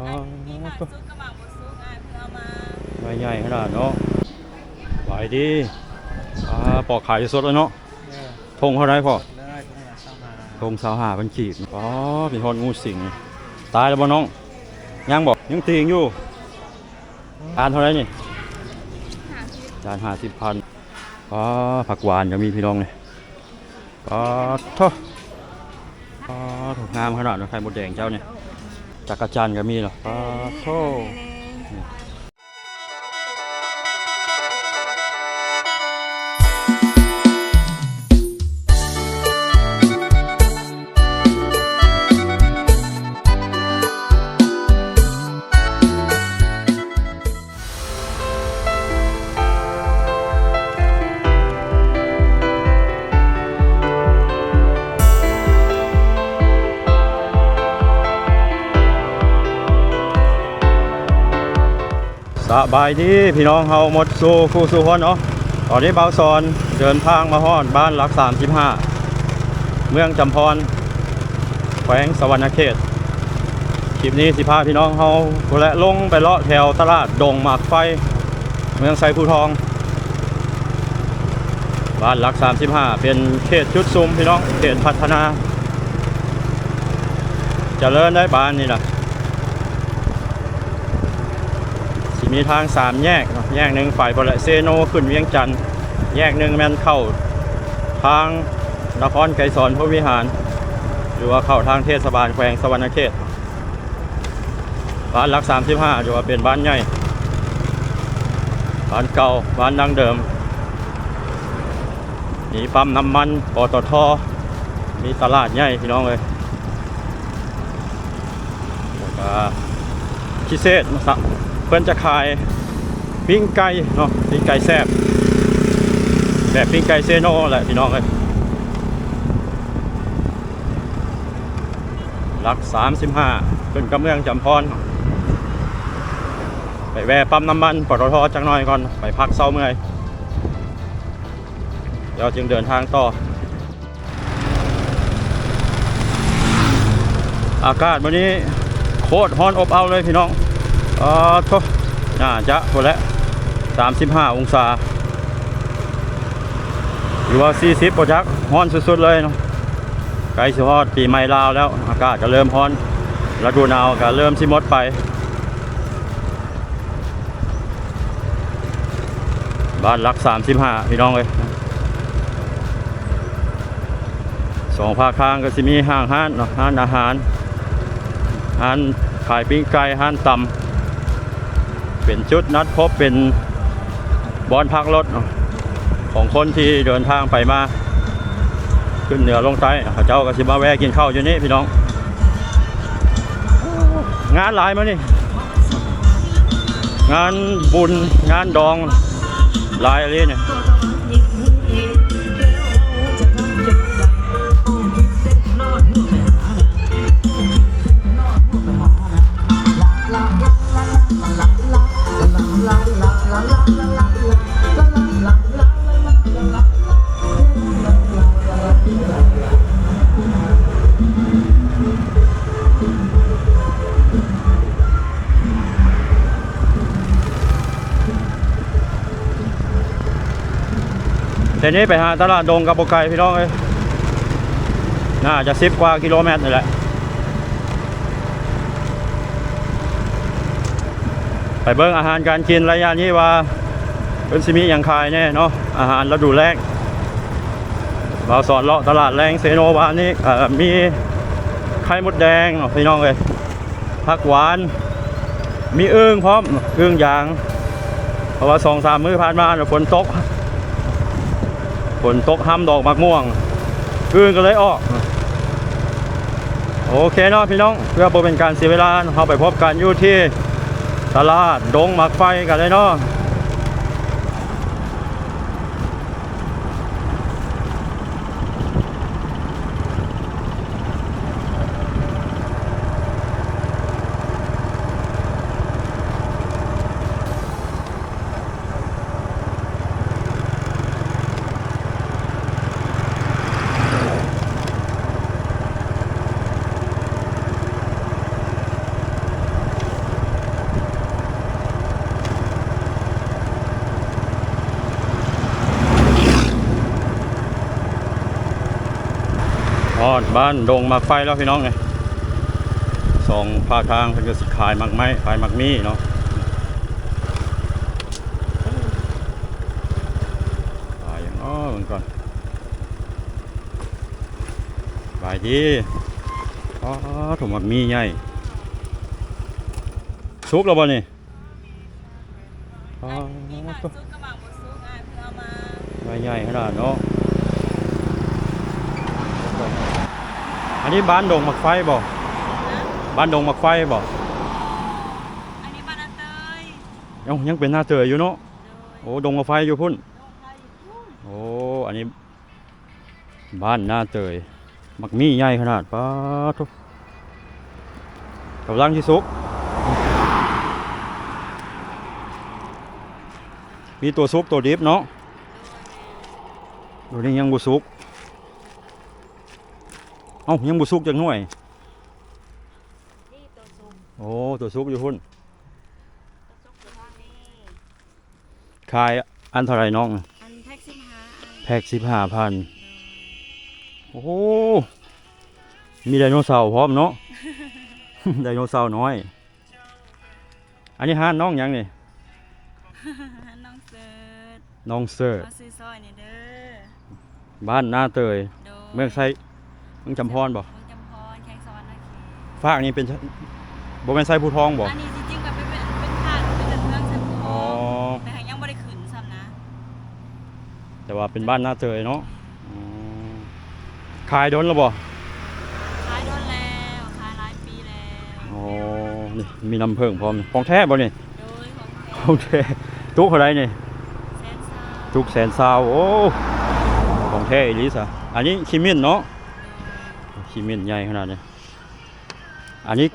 อ๋อมีหมากซุกกับหมากบดซุกอะเพื่อเอามาใบใหญ่ขนาดเนาะไหวดีอ่าปอกขายสดแล้วเนาะเออทงเท่าไรพ่อเลยตรงนั้นเข้ามาทงสาวหาพันขีดอ๋อเป็นทอนงูสิงตายแล้วบ่น้องยังบอกยังตีงอยู่ทานเท่าไรนี่จานห้าสิบพันอ๋อผักหวานก็มีพี่น้องเลยอ๋อโทษอ๋อถูกงามขนาดนั้นไข่มดแดงเจ้าเนี่ย จักรจันทร์ก็มีเหรออ๋อโท บายดีพี่น้องเฮาหมดสู่คู่สู่คนเนาะตอนนี้เบาซอนเดินทางมาฮอดบ้านหลัก 35 เมืองจำพรแขวงสวรรณเขตคลิปนี้สิพาพี่น้องเฮาและลงไปเลาะแถวตลาดดงหมากไฟ เมืองไซภูทอง บ้านหลัก 35 เป็นเขตจุดซุมพี่น้องเขตพัฒนาจเจริญได้บ้านนี่นะ สิ มีทางสามแยก แยกหนึ่งฝ่ายบริเซโนขึ้นเวียงจันทน์แยกหนึ่งแม่นเข้าทางนครไกรสอนพระวิหาร หรือว่าเข้าทางเทศบาลแขวงสวรรณเขตบ้านหลัก 35หรือว่าเป็นบ้านใหญ่บ้านเก่าบ้านดังเดิมมีปั๊มน้ำมันปตทมีตลาดใหญ่พี่น้องเลยแล้วก็พิเศษนะครับ เพิ่นจะขายปิ้งไก่เนาะปิ้งไก่แซ่บแบบปิ้งไก่เซโนแหละพี่น้องเลยหลัก 35เป็นกำเมืองจำพร ไปแวะปั๊มน้ำมันปตทจังหน่อยก่อน ไปพักเศร้าเมื่อยเดี๋ยวจึงเดินทางต่อ อากาศวันนี้โคตรร้อนอบเอาเลยพี่น้อง อ๋อโทน่าจะหมดแล้วสามสิบห้าองศาหรือว่าสี่สิบปจักฮ้อนสุดๆเลยเนาะใกล้สิฮอดปีใหม่ลาวแล้ว อากาศก็เริ่มร้อนฤดูหนาวก็เริ่มสิหมดไป บ้านหลักสามสิบห้าพี่น้องเลยสองภาคางก็สิมีห้างห้านเนาะห้านอาหารห้านขายปิ้งไก่ห้านตำ เป็นจุดนัดพบเป็นบอนพักรถของคนที่เดินทางไปมา ขึ้นเหนือลงใต้เจ้าก็สิมาแวะกินข้าวอยู่นี่พี่น้อง งานหลายมานี่ งานบุญงานดองหลายอะไรเนี่ย แต่นี้ไปหาตลาดดงกับโบไก่พี่น้องเลยน่าจะสิบกว่ากิโลเมตรนี่แหละ ไปเบิ่งอาหารการกินระยะนี้ว่าเป็นสิมีอย่างขายแน่เนาะอาหารฤดูแรกเราสอนเลาะตลาดแรงเซโนวานนี่มีไข่มดแดงเนาะพี่น้องเลยผักหวาน มีอึ่งพร้อมอึ่งยาง เพราะว่าสองสามมื้อผ่านมาฝนตก ฝนตกห้ำดอกมะม่วงอื่นก็เลยออก โอเคเนาะพี่น้องเพื่อเป็นการเสียเวลาเราไปพบกันอยู่ที่ตลาดดงหมักไฟกันเลยเนาะ บ้านดงมักไฟแล้วพี่น้องไงสองภาคทางเพิ่นก็สิขายมักไม้ขายมักมีเนาะขายอย่างอ้อมันก่อนบายดีอ๋อถุงมักมีใหญ่ซุกแล้วบ่นี่อ๋อมีหมากซุกกระหม่อมบ่ซุกอะเพื่อเอามาใบใหญ่ขนาดเนาะ อันนี้บ้านดงมักไฟบ่นะบ้านดงมักไฟบ่อันนี้บานาเตยยังยังเป็นหน้าเจออยู่เนาะโดยโอ้ดงมักไฟอยู่พุ่นลงไทยพุ่งโอ้อันนี้ บ้านหน้าเตยมักมีใหญ่ขนาดป้าทุกกำลังที่สุกมีตัวซุกตัวดิบเนาะตัวนี้ยังบุซุก เอ้ายังบุซุกจังหน่วยนี่ตัวซุกโอ้ตัวซุกอยู่พุ่นตัวซุกอยู่ทางนี้ขายอันเท่าไหรน้อง อันแท็กซี่หาอันแพ็กสิบห้าพันโอ้โหมีไดโนเสาร์พร้อมเนาะ ไดโนเสาร์น้อย อันนี้ห้านน้องหยังนี่น้องเสิร์ชน้องเสิร์ชมาซื้อซอยนี่เด้อบ้านหน้าเตย โดยเมืองไซเมืองจำพรบ่เมืองจำพรแข้งสวรรค์นาเขตภาคนี้เป็นบ่แม่นไซผู้ทองบ่ อันนี้จริงๆก็เป็นเป็นเป็นทางเป็นเมืองสันทอ๋อ องแต่ยังบ่ได้ขึ้นซ้ำนะแต่ว่าเป็นบ้านหน้าเตยเนาะอืมขายโดนแล้วบ่ ขายโดนแล้วขายหลายปีแล้วอ๋อ นี่มีน้ำเพิ่งพร้อมของแท้บ่นี่โดยของแท้ของแท้ตุกเท่าไรนี่ แสนซาทุกแสนซาวโอ้ของแท้อีหลิสอะอันนี้คิมินเนาะ คิมินใหญ่ขนาดนี้อันนี้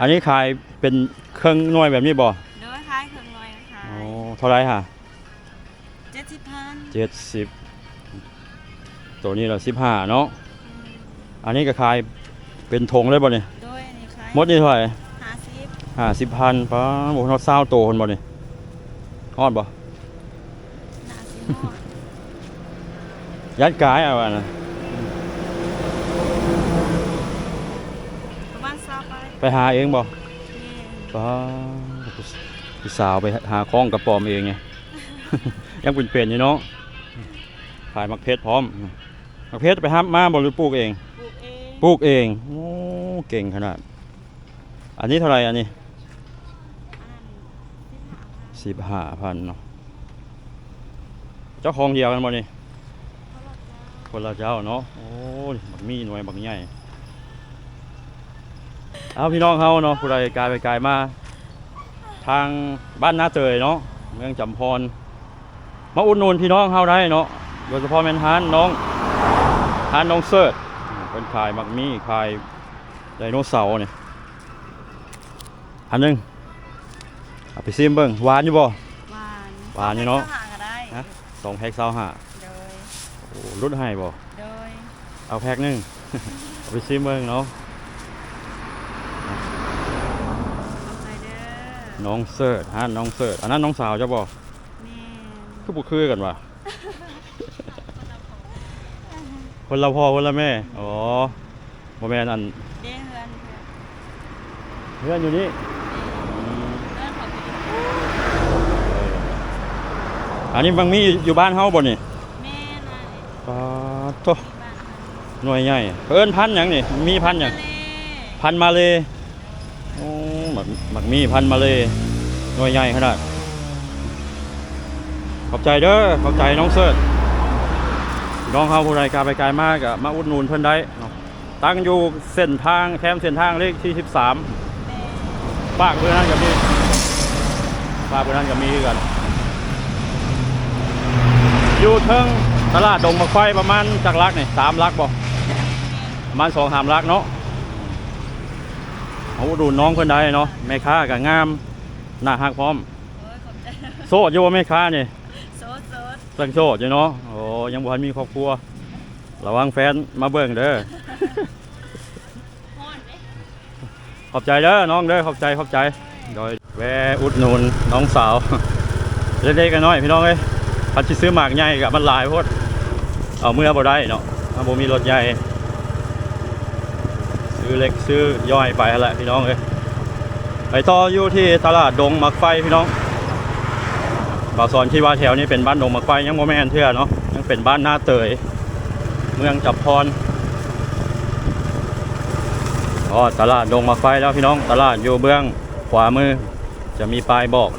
อันนี้ขายเป็นเครื่องหน่วยแบบนี้บ่โดยขายเครื่องหน่อยขายโอ้เท่าไรฮะเจ็ดสิบพันเจ็ดสิบตัวนี้เราสิบห้าเนาะ อันนี้ก็ขายเป็นธงเลยบ่เนี่ยโดยอันนี้ขายหมดนี่เท่าไหร่ห้าสิบห้าสิบพันป้าโอ้โหเศร้าโตคนบ่เนี่ยฮอดบ่ ห้าสิบหอดยัดกายเอาอันนะ ประมาณสาม ไปไปหาเองบ่นี่ป้าพี่สาวไปหาคล้องกระปอมเองไง ยังเป็นเป็นๆอยู่เนาะขายมักเพชรพร้อม มักเพชรไปห้ามมาบ่หรือปลูกเอง ปลูกเองปลูกเองโอ้เก่งขนาด อันนี้เท่าไหร่อันนี้อันนั้นสิบห้าพันเนาะ เจ้าของเดียวกันบ่นี่เขาหลอกจ้าคนละเจ้าเนาะ โอ้ยบักมีหน่วยบักใหญ่ เอาพี่น้องเฮาเนาะผู้ใดกายไปกายมา ทางบ้านนาเตยเนาะเมืองจำพรมาอุดหนุนพี่น้องเฮาได้เนาะโดยเฉพาะแม่นฮานน้องฮานน้องเสิร์ชเป็นขายมักมีขายไดโนเสาร์นี่อันหนึงเอาไปซิมเบิ่งหวานอยู่บ่หวานหวานอยู่เนาะหาก็ได้ฮะสองแพ็คเศร้าห้าโดยโอ้ลดให้บ่โดยเอาแพ็คหนึงเอาไปซิมเบิ่งเนาะ เอาใจเด้อ น้องเสิร์ชฮานน้องเสิร์ชอันนั้นน้องสาวเจ้าบ่แม่นคือบ่คือกันว่ะคนละพ่อคนละแม่อ๋อบ่แม่นอันเด้เฮือนเพื่อนเพื่อนอยู่นี่อืมเพื่อนของพี่อันนี้บางมีอยู่บ้านเฮาบ่นี่แม่นายปาโตที่บ้านหน่วยใหญ่เอิ้นพันธุ์หยังนี่มีพันธุ์หยังทะเลพันธุ์มาเลยโอ้ บักบักมีพันมาเลยหน่วยใหญ่ขนาด ขอบใจเด้อ ขอบใจน้องเสิร์ชน้องเฮาผู้ใดกาไปไกลมากก็มาอุดหนุนเพิ่นได้ ตั้งอยู่เส้นทางแคมเส้นทางเลขที่ 13แม่ฝากเพื่อนนั่นกับมีฝากเพื่อนนั่นกับมีกัน อยู่เทิงตลาดดงมะไฟประมาณจากลักนี่สามลักบ่ประมาณสองสามลักเนาะ เอาดูน้องเพื่อนได้เนาะแม่ค้ากับงามหน้าหักพร้อม โอ้ยขอบใจโสดอยู่ว่าแม่ค้านี่โซดโซดสังโสดอยู่เนาะโอ้ยังบ่ทันมีครอบครัว ระวังแฟนมาเบิ่งเด้อฮ้อนเด้ขอบใจเด้อน้องเด้อขอบใจขอบใจโดยแวะอุดหนุนน้องสาว เล็กๆกันน้อยพี่น้องเอ้ยพันสิซื้อหมากใหญ่กับมันหลายโพดเอาเมื่อบ่ได้เนาะถ้าบ่มีรถใหญ่ ซื้อเล็กซื้อย่อยไปแหละพี่น้องเอ้ยไปต่ออยู่ที่ตลาดดงมักไฟพี่น้องบาวสอนคิดว่าแถวนี้เป็นบ้านดงมักไฟยังโมแมนเทื่อเนาะยังเป็นบ้านหน้าเตย เมืองจับพรอ๋อตลาดดงมักไฟแล้วพี่น้อง ตลาดอยู่เบื้องขวามือ จะมีป้ายบอก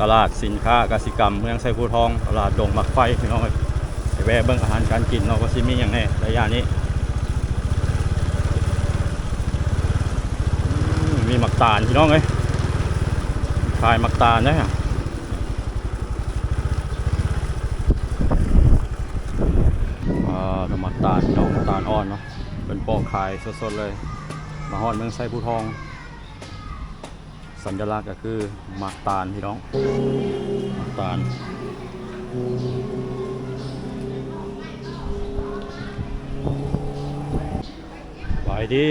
ตลาดสินค้ากสิกรรม เมืองไซภูทอง ตลาดดงมักไฟพี่น้องเอ้ยไปแวะเบื้องอาหารการกินเนาะก็ซิมีอย่างแน่ระยะนี้ อืมมีหมัก ตาลพี่น้องเอ้ยขายมักตาลได้อะอ่าน้ำหมักตาลพี่น้องมักตาลอ่อนเนาะ เป็นปอกขายสดๆเลย มาฮอดเมืองไซภูทอง สัญลักษณ์ก็คือมักตาลพี่น้องมักตาลไปดี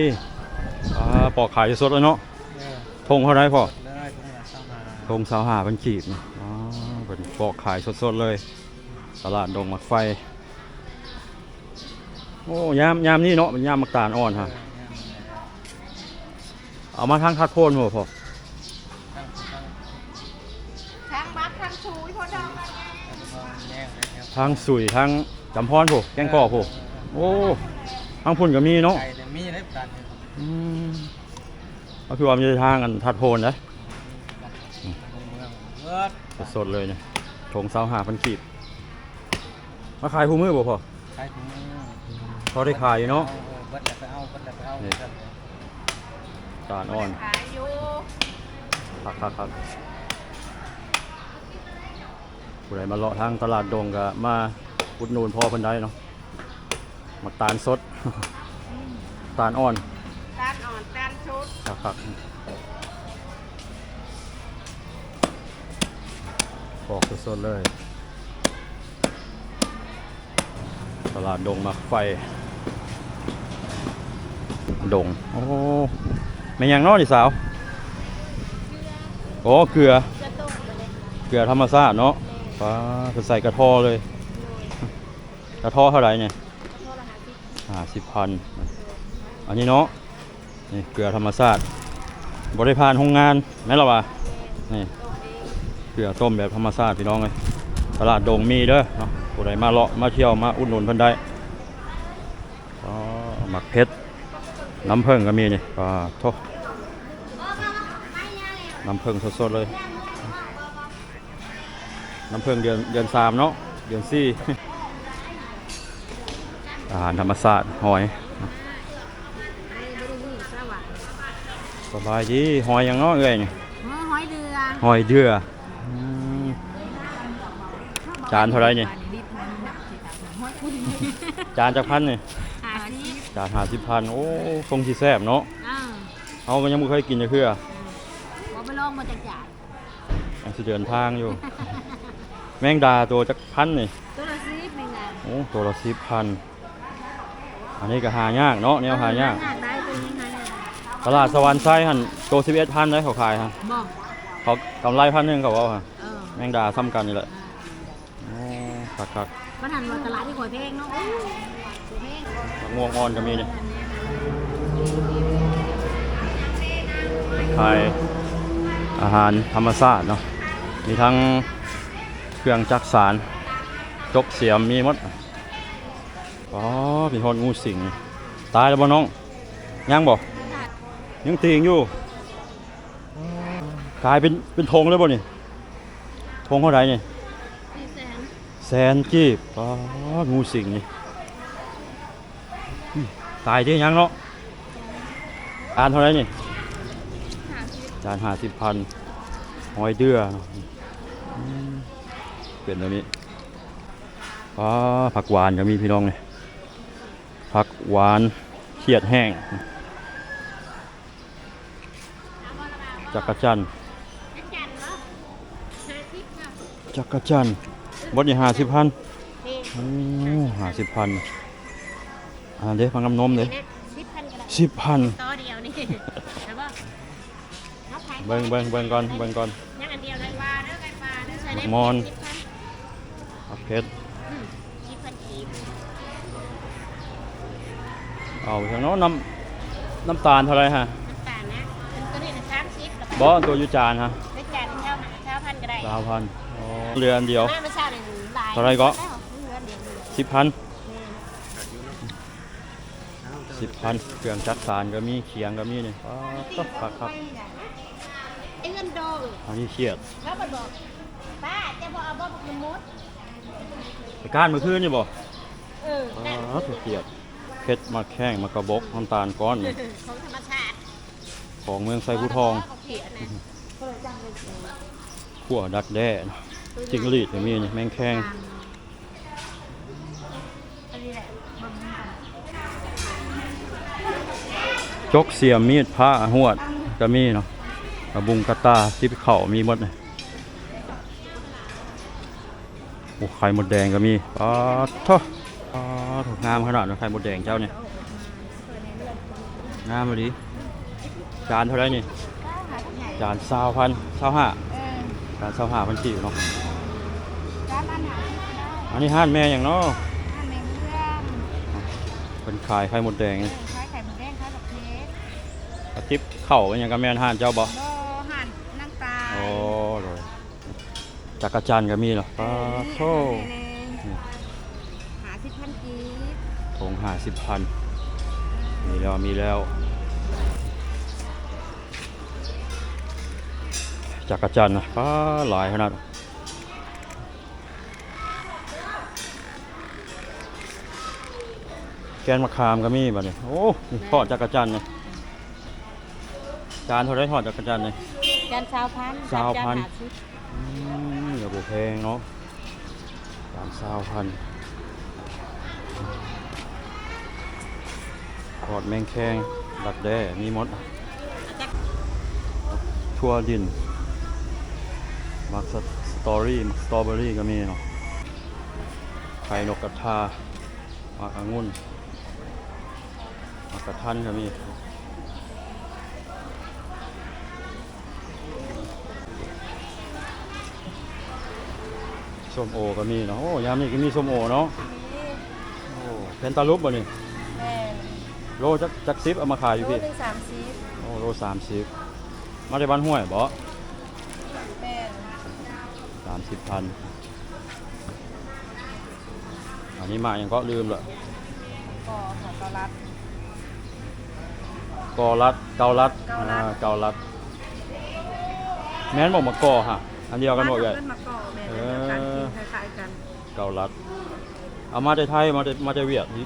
อ่าปอกขายสดๆเลยเนาะ ทงเท่าไรพ่อเลยพวกเราเข้ามาทงสาวหาเป็นขีดนี่อ๋อเป็นปอกขายสดๆเลย ตลาดดงหมักไฟ โอ้ยามยามนี่เนาะเป็นยามหมักตาลอ่อนฮะเอามาทางคัดโคนบ่พ่อทั้งบักทั้งชูยพอดองกันทางสุยทางจำพรพ่แกงกอกพ่โอ้ทางพุ่นก็มีเนาะไก่เนี่ยมีได้กันอืม ก็คือว่ามันจะทางกันทัดโพนนะเมืองเอิดสดๆเลยเนี่ยทงสาวหาพันขีดมาขายคู่มือบ่พ่อใครถึงพอได้ขายอยู่เนาะเบิดแล้วไปเอาเบิดแล้วไปเอานี่ตาลอ่อนขายอยู่คักคักคักผู้ใดมาเลาะทางตลาดดงก็มาอุดหนูนพ่อเพิ่นได้เนาะมาตาลสด ตาลอ่อนจานอ่อนจานชุดคักคักปอกสดๆเลย ตลาดดงมักไฟ ดง โอ้ไม่ยังนอดิสาว โอ้ เกลือ เกลือธรรมชาติเนาะฟ้าใส่กระทอเลย กระทอเท่าไหร่เนี่ยห้าสิบพัน อันนี้เนาะ นี่เกลือธรรมชาติบริพานโรงงานแม่นละวะนี่เกลือต้มแบบธรรมชาติพี่น้องเลยตลาดดงมีเด้อเนาะผู้ใดมาเลาะมาเที่ยวมาอุดหนุนเพิ่นได้อ๋อหมักเพชรน้ำผึ้งก็มีนี่ปลาโทน้ำผึ้งสดๆเลย น้ำผึ้งเดือนเดือนสามเนาะเดือนสี่อาหารธรรมชาติหอย ไม่ได้ดูสวัสดิ์ สบายดีหอยหยังเนาะเอ้ยนี่เมื่อหอยเดือหอยเดืออืมจานเท่าไหร่นี่หอยคุณจานจักพันนี่หาสิบจานหาสิบพันโอ้ทรงที่แซ่บเนาะอ่าเอาก็ยังไม่เคยกินจะคือว่าไปลองมาจากจ่ายยังสิเดินทางอยู่ แมงดาตัวจักพันนี่ตัวละสิบหนึ่งอะโอ้ตัวละสิบพันอันนี้ก็หายากเนาะแนวหายาก หได้ตัวนี้หาได้ ตลาดสวรรค์ไส้หันตัวสิบเอ็ดพันได้เขาขายฮะบอกเขากำไรพันหนึ่งเขาว่าฮะเออแมงดาซ้ำกันนี่แหละโอ้คักคักก็ทันว่าตลาดที่หอยเพลงเนาะโอ้ยเพลงๆมะม่วงอ่อนก็มีนี่ขายอาหารธรรมชาติเนาะมีทั้งเครื่องจักสารจกเสียมมีหมดอ๋อเป็นคนงูสิงตายแล้วบ่น้องยังบ่ ยังตีงอยู่กลายเป็นเป็นธงเลยบ่นี่ธงเท่าไหร่นี่สี่แสนแสนกีบอ๋องูสิงนี่อืมตายที่ยังเนาะจานเท่าไหร่นี่หาสิบจานห้าสิบพันหอยเดือเนาะอืมเป็นตัวนี้อ๋อผักหวานก็มีพี่น้องเลยผักหวานเขียดแห้ง จักรจันทร์อาจารย์เนาะหาสิบเนาะจักรจันทร์บดนี่ห้าสิบพันนี่โอ้ห้าสิบพันอ่าเด้ฟังกำนมเด้สิบพันก็ได้สิบพันต่อเดียวนี่แต่ว่านับแพงเบิ่งเบิ่งเบิ่งก่อนเบิ่งก่อนยังอันเดียวเลยว่าเด้อไก่ปลาเด้อใส่ได้หมอนสิบพันเอาเพชรอืมสิบพันกีบเอาเถอะเนาะน้น้ำตาลเท่าไหรฮะน้ำตาลนะเป็นตัวนี้นะสามสิ บแล้วก็บอตัวอยูจานฮะได้จานเท่าเท่าพันก็ได้สามพันเรือนเดียวมาไม่ใช่เลยหลายเท่าไหร่ก็แล้วเงินเดียวเลยสิบพันนี่สิบพันเครื่องจักสารก็มีเขียงก็มีนี่อ๋อต้องครับครับไอ้เงินดองอันนี้เครียดแล้วมันบอกป้าจะบอกเอาบ่บุกมดไปก้านมือคืนนี่บ่เอออ๋นั่นอเขียดเพชรมาแข้งมากระบอกน้ำตาลก้อนนี่ของธรรมชาติ ของเมืองไซผู้ทองขั่วดักแด้จิงหรีดก็มีนี่แมงแข้งอันนี้แหละบำรุงจกเสียมมีดผ้าหวดก็มีเนาะกระบุงกระตาที่เข่ามีหมดเลยโอ้ไข่หมดแดงก็มีป๊าท่าป๊างามขนาดนั้ไข่หมดแดงเจ้าเนี่ยงามเลยดิ จานเท่าไหรนี่ จานสาวพันสาวห้าเออจานสาวห้าพันกี่เนาะร้านอาหารได้อันนี้ห้านแม่อย่างเนาะอาหารในเมืองเป็นขายไข่มดแดงนี่คล้ายไข่หมูแดงคล้ายกับเค้กกระติบเข่าเป็นอย่างกับแม่นห้านเจ้าบ่โบหั่นน้ำตาลโอ้เลยจักรจันทร์ก็มีเหรอปลาโทหาสิบพันกีบถงห้าสิบพันมีแล้วมีแล้ว จักรจันทร์นะปลาหลายขนาดแกนมะขามก็มีบ่เนี่ยโอ้นี่ทอดจักรจันทร์เนี่ยจานเท่าไรทอดจักรจันทร์เนี่ยจานสาวพันสาวพันจหสิบอืมอย่าบุแพงเนาะสามสาวพันทอดแมงแคงดักแด้มีหมด ทั่วดิน มักสสตอรี่มักสตรอเบอรี่ก็มีเนาะไข่นกกระทามักองุ่นมักกระทันก็มีส้มโอก็มีเนาะโอ้ยามนี้ก็มีส้มโอเนาะโอ้เป็นตาลุบบ่นี่แม่โลจักจักซิบเอามาขายอยู่โลพี่หนึ่งสามสิบโอ้โลสามสิบมาได้บ้านห้วยบ่แม่ สามสิบพันอันนี้มายังก็ลืมละก่อของตลาดกอรัดเกาลัดเกาลัดอ่เกาลัด แม่นบอกมากอฮะอันเดียวกันหมดเลย บ้าราเอิ้นมาก่อแม่เอเดียวกันอกินคล้ายๆกันเกาลัด เอามาจากไทยมาจากมาจากเวียดนี่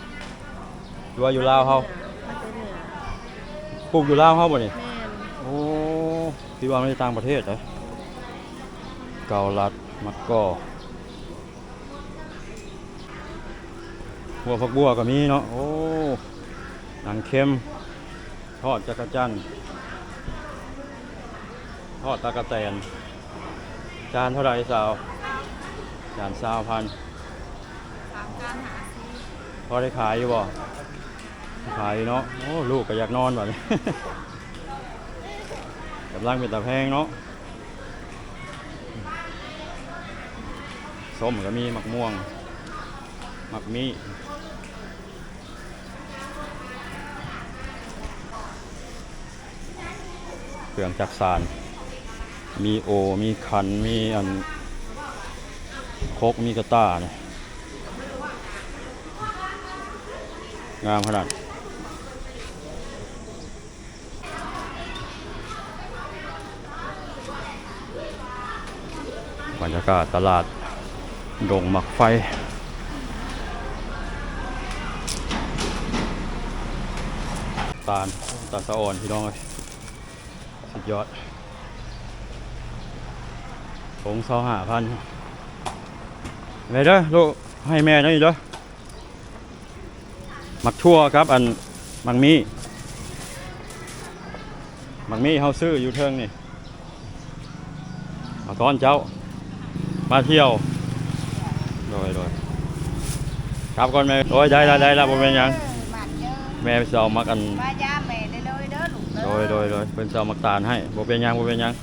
อยู่ว่าอยู่ลาวเฮามันจะเหนือปลูกอยู่ลาวเฮาบ่นี่แม่นโอ้พี่ว่าไม่ได้ต่างประเทศเลย เกาลัดมักกอหัวผักบัวก็มีเนาะโอ้หนังเค็ม ทอดจักรจันทอดตะกะแตน จานเท่าไรสาว จานสาวพันพอได้ขายอยู่บ่ขายเนาะโอ้ลูกก็อยากนอนแบบนี้กำลังเป็นตาแพงเนาะ ส้มก็มีมักม่วง มักมีเครื่องจักสานมีโอ มีขัน มีอันโคกมีกระต้าเนี่ยงามขนาดบรรยากาศตลาด ดงหมักไฟ ตาลตาลสะอ่อนพี่น้องเลยสุดยอดผงเสาหาพันไปเด้อลูกให้แม่ได้เด้อมักทั่วครับอันมังมีมังมีเฮาซื้ออยู่เทิงนี่เอาตอนเจ้า มาเที่ยว ดยโดยครับก่อนแม่โอ้ยได้ได้ได้แล้วบ่เป็นหยังบาดเยอะแม่สิเอามักอันป้ายาแม่ได้เลยเด้อลูกเโดยโดยโดยเพิ่นสิเอามักตาลให้บ่เป็นหยังบ่เป็นหยัง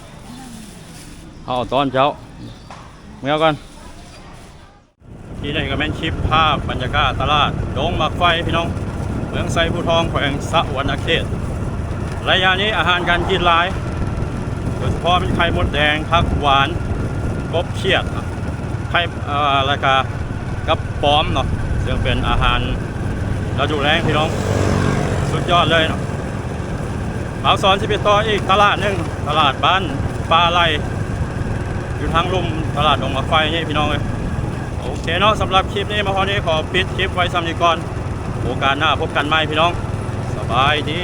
เอาตอนเจ้าเมื่อก่อนที่นี่ก็แม่นคลิปภาพบรรยากาศตลาดดงหมักไฟพี่น้องเมืองไซผู้ทองแขวงสะหวรรณเขตระยะนี้อาหารการกินหลาย โดยเฉพาะเป็นไข่มดแดงผักหวานกบเขียด ไข่เอ่อแล้วก็กับป้อมเนาะซึ่งเป็นอาหารฤดูแลงพี่น้องสุดยอดเลยเนาะเอาสอนสิบต่ออีกตลาดหนึ่งตลาดบ้านปลาไหลอยู่ทางลุมตลาดดงมะไฟนี่พี่น้องเลยโอเคเนาะสำหรับคลิปนี้มาพอนี้ขอปิดคลิปไว้ซ้ำนี้ก่อนโอกาสหน้าพบกันใหม่พี่น้อง สบายดี